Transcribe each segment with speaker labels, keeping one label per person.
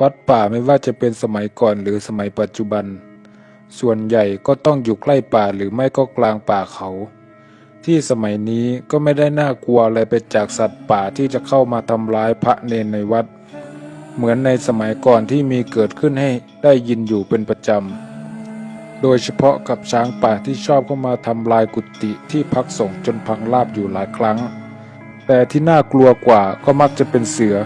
Speaker 1: วัดป่าไม่ว่าจะเป็นสมัยก่อนหรือสมัยปัจจุบัน ส่วนใหญ่ก็ต้องอยู่ใกล้ป่าหรือไม่ก็กลางป่าเขา ที่สมัยนี้ก็ไม่ได้น่ากลัวอะไรไปจากสัตว์ป่าที่จะเข้ามาทำร้ายพระเนนในวัด เหมือนในสมัยก่อนที่มีเกิดขึ้นให้ได้ยินอยู่เป็นประจำ โดยเฉพาะกับช้างป่าที่ชอบเข้ามาทำลายกุฏิที่พักสงฆ์จนพังราบอยู่หลายครั้ง แต่ที่น่ากลัวกว่าก็มักจะเป็นเสือ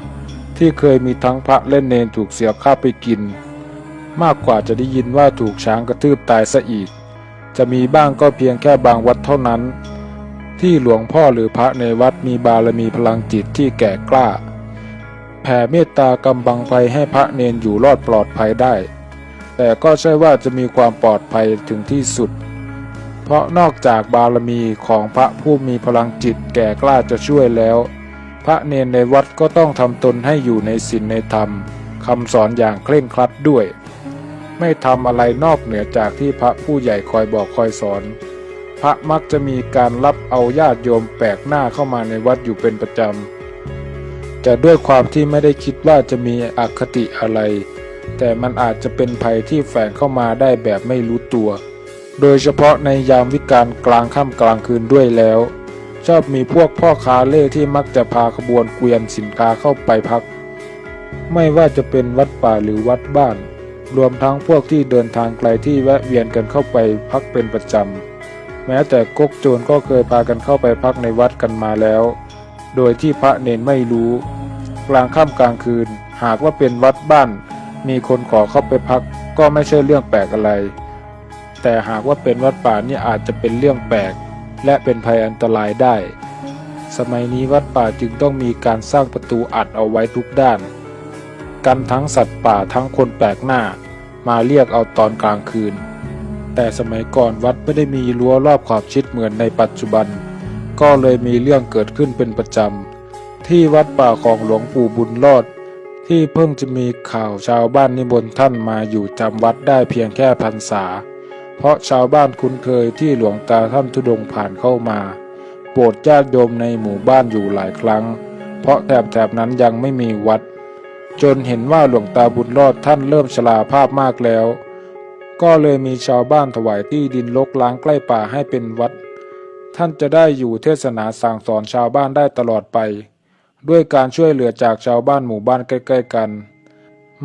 Speaker 1: ที่เคยมีทั้งพระและเนนถูกเสือฆ่าไปกิน มากกว่าจะได้ยินว่าถูกช้างกระทืบตายซะอีก จะมีบ้างก็เพียงแค่บางวัดเท่านั้น ที่หลวงพ่อหรือพระในวัดมีบารมีพลังจิตที่แก่กล้า แผ่เมตตากำบังภัยให้พระเนนอยู่รอดปลอดภัยได้ แต่ก็ใช่ว่าจะมีความปลอดภัยถึงที่สุด เพราะนอกจากบารมีของพระผู้มีพลังจิตแก่กล้าจะช่วยแล้ว พระเนนในวัดก็ต้องทำตนให้อยู่ในศีลในธรรมคำสอนอย่างเคร่งครัดด้วย ไม่ทำอะไรนอกเหนือจากที่พระผู้ใหญ่คอยบอกคอยสอน พระมักจะมีการรับเอาญาติโยมแปลกหน้าเข้ามาในวัดอยู่เป็นประจำจะด้วยความที่ไม่ได้คิดว่าจะมีอคติอะไร แต่มันอาจจะเป็นภัยที่แฝงเข้ามาได้แบบไม่รู้ตัว โดยเฉพาะในยามวิกาลกลางค่ำกลางคืนด้วยแล้ว ชอบมีพวกพ่อค้าเล่ที่มักจะพาขบวนเกวียนสินค้าเข้าไปพัก ไม่ว่าจะเป็นวัดป่าหรือวัดบ้าน รวมทั้งพวกที่เดินทางไกลที่แวะเวียนกันเข้าไปพักเป็นประจำ แม้แต่ก๊กโจรก็เคยพากันเข้าไปพักในวัดกันมาแล้ว โดยที่พระเนนไม่รู้ กลางค่ำกลางคืน หากว่าเป็นวัดบ้าน มีคนขอเข้าไปพัก ก็ไม่ใช่เรื่องแปลกอะไร แต่หากว่าเป็นวัดป่านี่อาจจะเป็นเรื่องแปลก และเป็นภัยอันตรายได้ สมัยนี้วัดป่าจึงต้องมีการสร้างประตูอัดเอาไว้ทุกด้าน กันทั้งสัตว์ป่าทั้งคนแปลกหน้า มาเรียกเอาตอนกลางคืน แต่สมัยก่อนวัดไม่ได้มีรั้วรอบขอบชิดเหมือนในปัจจุบัน ก็เลยมีเรื่องเกิดขึ้นเป็นประจำ ที่วัดป่าของหลวงปู่บุญรอดที่เพิ่งจะมีข่าวชาวบ้านนิมนต์ท่านมาอยู่จำวัดได้เพียงแค่พรรษา เพราะชาวบ้านคุ้นเคยที่หลวงตาท่านทุดงผ่านเข้ามา โปรดญาติโยมในหมู่บ้านอยู่หลายครั้ง เพราะแถบๆนั้นยังไม่มีวัด จนเห็นว่าหลวงตาบุญรอดท่านเริ่มชราภาพมากแล้ว ก็เลยมีชาวบ้านถวายที่ดินลกล้างใกล้ป่าให้เป็นวัด ท่านจะได้อยู่เทศนาสั่งสอนชาวบ้านได้ตลอดไป ด้วยการช่วยเหลือจากชาวบ้านหมู่บ้านใกล้ ๆ กัน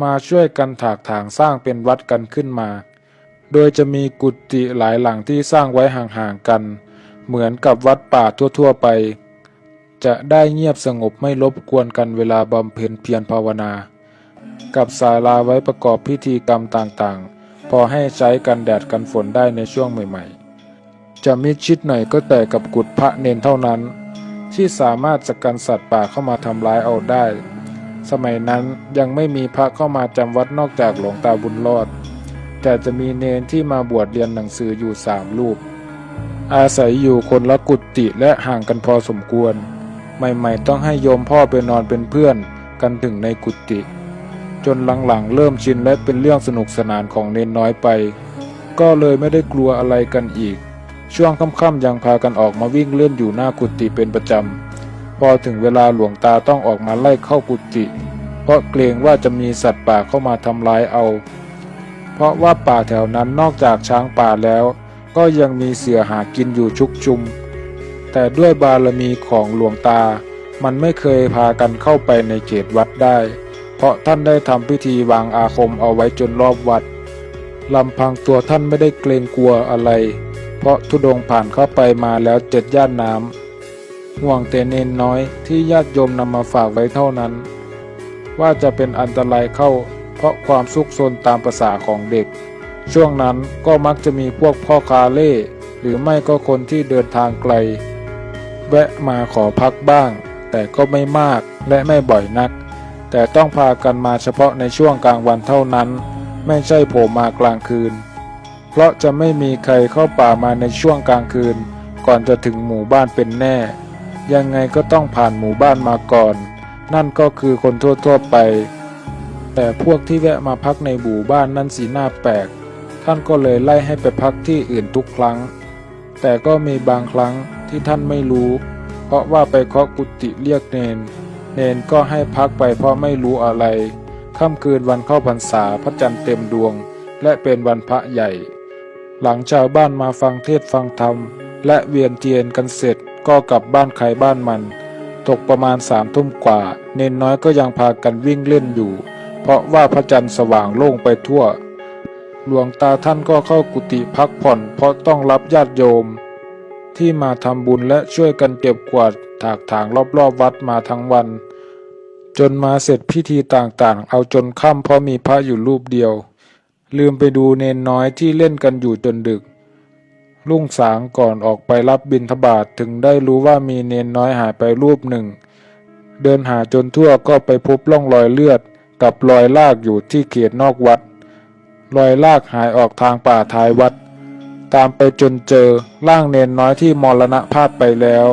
Speaker 1: มาช่วยกันถากถางสร้างเป็นวัดกันขึ้นมา โดยจะมีกุฏิหลายหลังที่สร้างไว้ห่างๆกัน เหมือนกับวัดป่าทั่วๆไป จะได้เงียบสงบไม่รบกวนกันเวลาบำเพ็ญเพียรภาวนา กับศาลาไว้ประกอบพิธีกรรมต่างๆ พอให้ใช้กันแดดกันฝนได้ในช่วงใหม่ๆ จะมิดชิดหน่อยก็แต่กับกุฏพระเนนเท่านั้น ที่สามารถสกันสัตว์ป่าเข้ามาทำร้ายเอาได้ สมัยนั้นยังไม่มีพระเข้ามาจำวัดนอกจากหลวงตาบุญรอด แต่จะมีเนนที่มาบวชเรียนหนังสืออยู่สามรูป อาศัยอยู่คนละกุฏิและห่างกันพอสมควร ใหม่ๆต้องให้โยมพ่อไปนอนเป็นเพื่อนกันถึงในกุฏิจนหลังๆเริ่มชินและเป็นเรื่องสนุกสนานของเนนน้อยไป ก็เลยไม่ได้กลัวอะไรกันอีก ช่วงค่ำๆยังพากันออกมาวิ่งเล่นอยู่หน้ากุฏิเป็นประจำ พอถึงเวลาหลวงตาต้องออกมาไล่เข้ากุฏิเพราะเกรงว่าจะมีสัตว์ป่าเข้ามาทำร้ายเอา เพราะว่าป่าแถวนั้นนอกจากช้างป่าแล้ว ก็ยังมีเสือหากินอยู่ชุกชุม แต่ด้วยบารมีของหลวงตา มันไม่เคยพากันเข้าไปในเขตวัดได้ เพราะท่านได้ทำพิธีวางอาคมเอาไว้จนรอบวัดลำพังตัวท่านไม่ได้เกรงกลัวอะไร เพราะทุดงผ่านเข้าไปมาแล้วเจ็ดย่านน้ำห่วงแต่เนนน้อยที่ญาติโยมนำมาฝากไว้เท่านั้น ว่าจะเป็นอันตรายเข้า เพราะความซุกซนตามประษาของเด็ก ช่วงนั้นก็มักจะมีพวกพ่อคาเล่ หรือไม่ก็คนที่เดินทางไกล แวะมาขอพักบ้าง แต่ก็ไม่มากและไม่บ่อยนัก แต่ต้องพากันมาเฉพาะในช่วงกลางวันเท่านั้น ไม่ใช่โผล่มากลางคืน เพราะจะไม่มีใครเข้าป่ามาในช่วงกลางคืน ก่อนจะถึงหมู่บ้านเป็นแน่ ยังไงก็ต้องผ่านหมู่บ้านมาก่อน นั่นก็คือคนทั่วๆไป แต่พวกที่แวะมาพักในหมู่บ้านนั่นสีหน้าแปลก ท่านก็เลยไล่ให้ไปพักที่อื่นทุกครั้ง แต่ก็มีบางครั้งที่ท่านไม่รู้ เพราะว่าไปเคาะกุฏิเรียกเนน เนนก็ให้พักไปเพราะไม่รู้อะไรขค่ำคืนวันเข้าพรรษาพระจันทร์เต็มดวง และเป็นวันพระใหญ่ หลังชาวบ้านมาฟังเทศฟังธรรม และเวียนเทียนกันเสร็จก็กลับบ้านใครบ้านมัน ตกประมาณสามทุ่มกว่า เนนน้อยก็ยังพากันวิ่งเล่นอยู่ เพราะว่าพระจันทร์สว่างโล่งไปทั่ว หลวงตาท่านก็เข้ากุฏิพักผ่อน เพราะต้องรับญาติโยม ที่มาทำบุญและช่วยกันเก็บกวาดถากถางรอบๆวัดมาทั้งวัน จนมาเสร็จพิธีต่างๆ เอาจนค่ำเพราะมีพระอยู่รูปเดียว ลืมไปดูเนนน้อยที่เล่นกันอยู่จนดึกรุ่งสางก่อนออกไปรับบิณฑบาตถึงได้รู้ว่ามีเนนน้อยหายไปรูปหนึ่ง เดินหาจนทั่วก็ไปพบร่องรอยเลือด กับรอยลากอยู่ที่เขตนอกวัด รอยลากหายออกทางป่าท้ายวัด ตามไปจนเจอร่างเนนน้อยที่มรณภาพไปแล้ว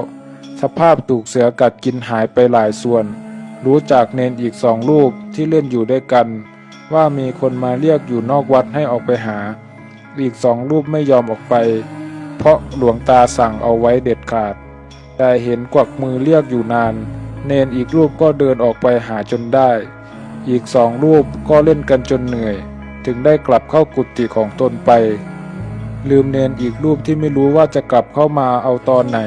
Speaker 1: สภาพถูกเสือกัดกินหายไปหลายส่วน รู้จากเนนอีกสองรูปที่เล่นอยู่ด้วยกัน ว่ามีคนมาเรียกอยู่นอกวัดให้ออกไปหา อีกสองรูปไม่ยอมออกไป เพราะหลวงตาสั่งเอาไว้เด็ดขาด แต่เห็นกวักมือเรียกอยู่นาน เนนอีกรูปก็เดินออกไปหาจนได้ อีกสองรูปก็เล่นกันจนเหนื่อย ถึงได้กลับเข้ากุฏิของตนไป ลืมเนนอีกรูปที่ไม่รู้ว่าจะกลับเข้ามาเอาตอนไหน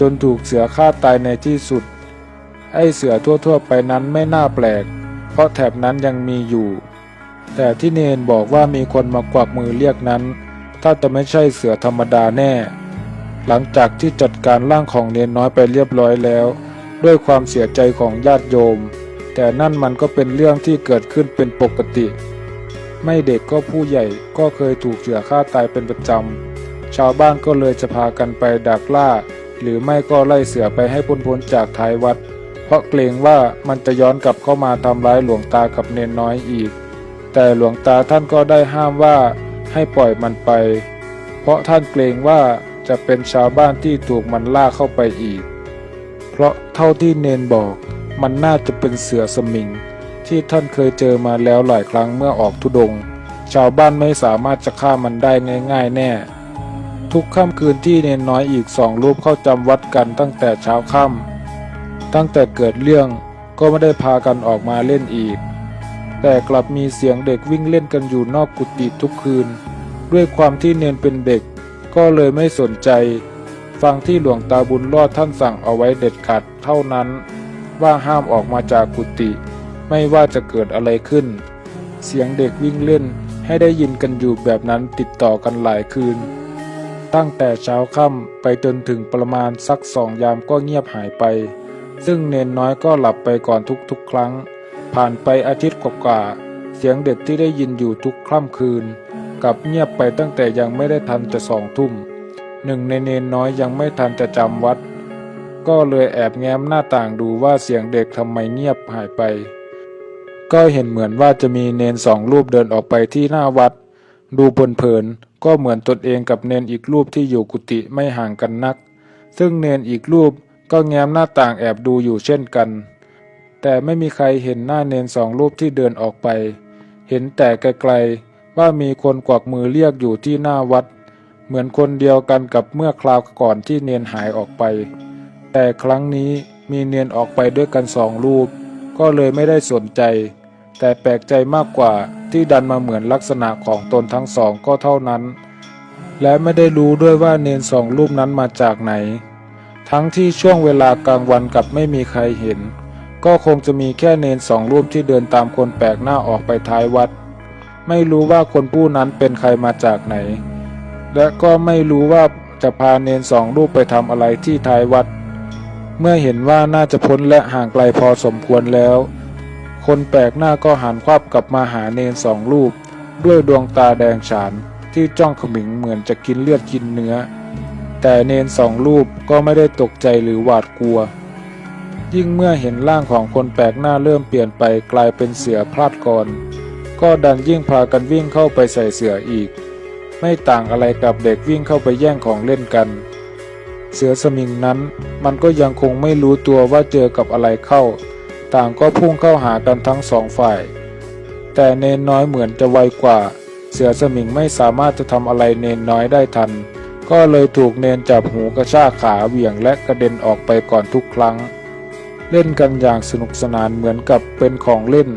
Speaker 1: จนถูกเสือฆ่าตายในที่สุด ไอ้เสือทั่วๆไปนั้นไม่น่าแปลก เพราะแถบนั้นยังมีอยู่ แต่ที่เนนบอกว่ามีคนมากวักมือเรียกนั้น ถ้าจะไม่ใช่เสือธรรมดาแน่ หลังจากที่จัดการร่างของเนนน้อยไปเรียบร้อยแล้ว ด้วยความเสียใจของญาติโยม แต่นั่นมันก็เป็นเรื่องที่เกิดขึ้นเป็นปกติ ไม่เด็กก็ผู้ใหญ่ก็เคยถูกเสือฆ่าตายเป็นประจำ ชาวบ้านก็เลยจะพากันไปดักล่า หรือไม่ก็ไล่เสือไปให้พ้นๆจากท้ายวัด เพราะเกรงว่ามันจะย้อนกลับเข้ามาทำร้ายหลวงตากับเนนน้อยอีก แต่หลวงตาท่านก็ได้ห้ามว่าให้ปล่อยมันไป เพราะท่านเกรงว่าจะเป็นชาวบ้านที่ถูกมันล่าเข้าไปอีก เพราะเท่าที่เนนบอก มันน่าจะเป็นเสือสมิง ที่ท่านเคยเจอมาแล้วหลายครั้งเมื่อออกทุดง ชาวบ้านไม่สามารถจะฆ่ามันได้ง่าย ๆ แน่ ทุกค่ำคืนที่เนนน้อยอีกสองรูปเข้าจำวัดกันตั้งแต่เช้าค่ำตั้งแต่เกิดเรื่องก็ไม่ได้พากันออกมาเล่นอีก แต่กลับมีเสียงเด็กวิ่งเล่นกันอยู่นอกกุฏิทุกคืน ด้วยความที่เนนเป็นเด็ก ก็เลยไม่สนใจ ฟังที่หลวงตาบุญรอดท่านสั่งเอาไว้เด็ดขาดเท่านั้น ว่าห้ามออกมาจากกุฏิไม่ว่าจะเกิดอะไรขึ้น เสียงเด็กวิ่งเล่นให้ได้ยินกันอยู่แบบนั้นติดต่อกันหลายคืน ตั้งแต่เช้าค่ำไปจนถึงประมาณสักสองยามก็เงียบหายไป ซึ่งเนนน้อยก็หลับไปก่อนทุกๆ ครั้ง ผ่านไปอาทิตย์กว่าๆเสียงเด็กที่ได้ยินอยู่ทุกค่ำคืนกับเงียบไปตั้งแต่ยังไม่ได้ทันจะสองทุ่มหนึ่งในเนนน้อยยังไม่ทันจะจำวัด ก็เลยแอบแง้มหน้าต่างดูว่าเสียงเด็กทำไมเงียบหายไป ก็เห็นเหมือนว่าจะมีเนนสองรูปเดินออกไปที่หน้าวัด ดูเพลินๆก็เหมือนตนเองกับเนนอีกรูปที่อยู่กุฏิไม่ห่างกันนัก ซึ่งเนนอีกรูปก็แง้มหน้าต่างแอบดูอยู่เช่นกัน แต่ไม่มีใครเห็นหน้าเนนสองรูปที่เดินออกไป เห็นแต่ไกลๆว่ามีคนกวักมือเรียกอยู่ที่หน้าวัด เหมือนคนเดียวกันกับเมื่อคราวก่อนที่เนนหายออกไป แต่ครั้งนี้มีเนียนออกไปด้วยกันสองรูป ก็เลยไม่ได้สนใจ แต่แปลกใจมากกว่าที่ดันมาเหมือนลักษณะของตนทั้งสองก็เท่านั้น และไม่ได้รู้ด้วยว่าเนียนสองรูปนั้นมาจากไหน ทั้งที่ช่วงเวลากลางวันกับไม่มีใครเห็น ก็คงจะมีแค่เนนสองรูปที่เดินตามคนแปลกหน้าออกไปท้ายวัด ไม่รู้ว่าคนผู้นั้นเป็นใครมาจากไหน และก็ไม่รู้ว่าจะพาเนนสองรูปไปทำอะไรที่ท้ายวัด เมื่อเห็นว่าน่าจะพ้นและห่างไกลพอสมควรแล้ว คนแปลกหน้าก็หันควับกลับมาหาเนนสองรูป ด้วยดวงตาแดงฉานที่จ้องขมิงเหมือนจะกินเลือดกินเนื้อ แต่เนนสองรูปก็ไม่ได้ตกใจหรือหวาดกลัว ยิ่งเมื่อเห็นร่างของคนแปลกหน้าเริ่มเปลี่ยนไปกลายเป็นเสือพลาดกรก็ดันยิ่งพากันวิ่งเข้าไปใส่เสืออีก ไม่ต่างอะไรกับเด็กวิ่งเข้าไปแย่งของเล่นกัน เสือสมิงนั้น มันก็ยังคงไม่รู้ตัวว่าเจอกับอะไรเข้า ต่างก็พุ่งเข้าหากันทั้งสองฝ่าย แต่เนนน้อยเหมือนจะไวกว่า เสือสมิงไม่สามารถจะทำอะไรเนนน้อยได้ทัน ก็เลยถูกเนนจับหูกระชากขาเหวี่ยงและกระเด็นออกไปก่อนทุกครั้ง เล่นกันอย่างสนุกสนานเหมือนกับเป็นของเล่น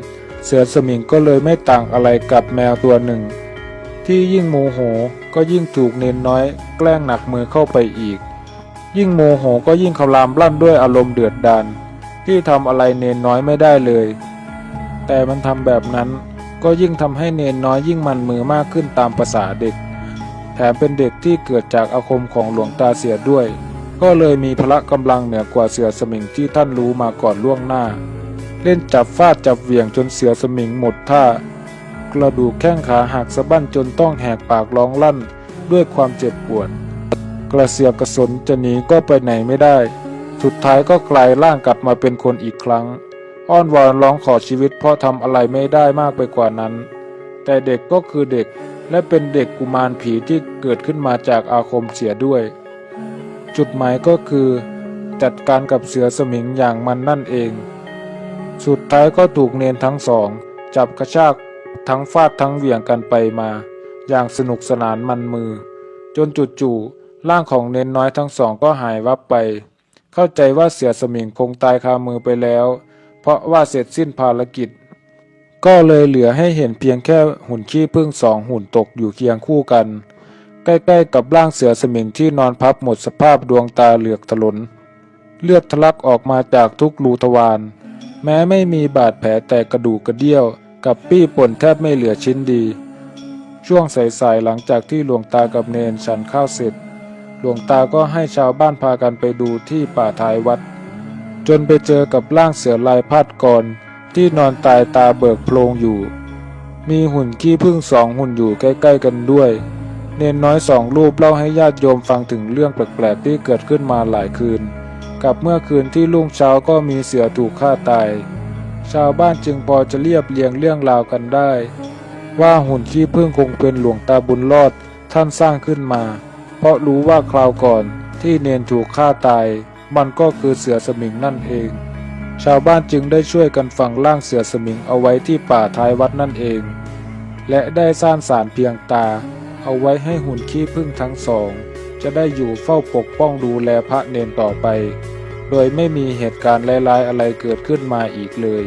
Speaker 1: เสือสมิงก็เลยไม่ต่างอะไรกับแมวตัวหนึ่ง ที่ยิ่งโมโหก็ยิ่งถูกเนนน้อย แกล้งหนักมือเข้าไปอีก ยิ่งโมโหก็ยิ่งคำรามลั่นด้วยอารมณ์เดือดดาลที่ทำอะไรเนนน้อยไม่ได้เลย แต่มันทำแบบนั้นก็ยิ่งทำให้เนนน้อยยิ่งมันมือมากขึ้นตามภาษาเด็ก แถมเป็นเด็กที่เกิดจากอาคมของหลวงตาเสียด้วย ก็เลยมีพละกำลังเหนือกว่าเสือสมิงที่ท่านรู้มาก่อนล่วงหน้า เล่นจับฟาดจับเหวี่ยงจนเสือสมิงหมดท่ากระดูกแข้งขาหักสะบั้นจนต้องแหกปากร้องลั่นด้วยความเจ็บปวด กระเสียบกระสนจะหนีก็ไปไหนไม่ได้ สุดท้ายก็กลายร่างกลับมาเป็นคนอีกครั้ง อ้อนวอนร้องขอชีวิตเพราะทำอะไรไม่ได้มากไปกว่านั้น แต่เด็กก็คือเด็กและเป็นเด็กกุมารผีที่เกิดขึ้นมาจากอาคมเสียด้วย จุดหมายก็คือ จัดการกับเสือสมิงอย่างมันนั่นเอง สุดท้ายก็ถูกเนนทั้งสอง จับกระชากทั้งฟาดทั้งเหวี่ยงกันไปมา อย่างสนุกสนานมันมือ จนจู่ๆ ร่างของเนนน้อยทั้งสองก็หายวับไป เข้าใจว่าเสือสมิงคงตายคามือไปแล้ว เพราะว่าเสร็จสิ้นภารกิจ ก็เลยเหลือให้เห็นเพียงแค่หุ่นขี้ผึ้งสองหุ่นตกอยู่เคียงคู่กัน ใกล้ๆกับร่างเสือสมิงที่นอนพับหมดสภาพดวงตาเหลือกถลน เลือดทะลักออกมาจากทุกรูทวารแม้ไม่มีบาดแผลแต่กระดูกกระเดี่ยว กับปี้ป่นแทบไม่เหลือชิ้นดี ช่วงสายๆหลังจากที่หลวงตากับเนนฉันข้าวเสร็จ หลวงตาก็ให้ชาวบ้านพากันไปดูที่ป่าท้ายวัด จนไปเจอกับร่างเสือลายพาดกรที่นอนตายตาเบิกโพลงอยู่ มีหุ่นขี้ผึ้งสองหุ่นอยู่ใกล้ ๆ กันด้วย เนนน้อยสองรูปเล่าให้ญาติโยมฟังถึงเรื่องแปลกๆที่เกิดขึ้นมาหลายคืน กับเมื่อคืนที่รุ่งเช้าก็มีเสือถูกฆ่าตาย ชาวบ้านจึงพอจะเรียบเรียงเรื่องราวกันได้ ว่าหุ่นขี้ผึ้งคงเป็นหลวงตาบุญรอดท่านสร้างขึ้นมา เพราะรู้ว่าคราวก่อนที่เนนถูกฆ่าตาย มันก็คือเสือสมิงนั่นเอง ชาวบ้านจึงได้ช่วยกันฝังร่างเสือสมิงเอาไว้ที่ป่าท้ายวัดนั่นเอง และได้สร้างสารเพียงตา เอาไว้ให้หุ่นขี้ผึ้งทั้งสอง จะได้อยู่เฝ้าปกป้องดูแลพระเนนต่อไป โดยไม่มีเหตุการณ์ร้ายๆอะไรเกิดขึ้นมาอีกเลย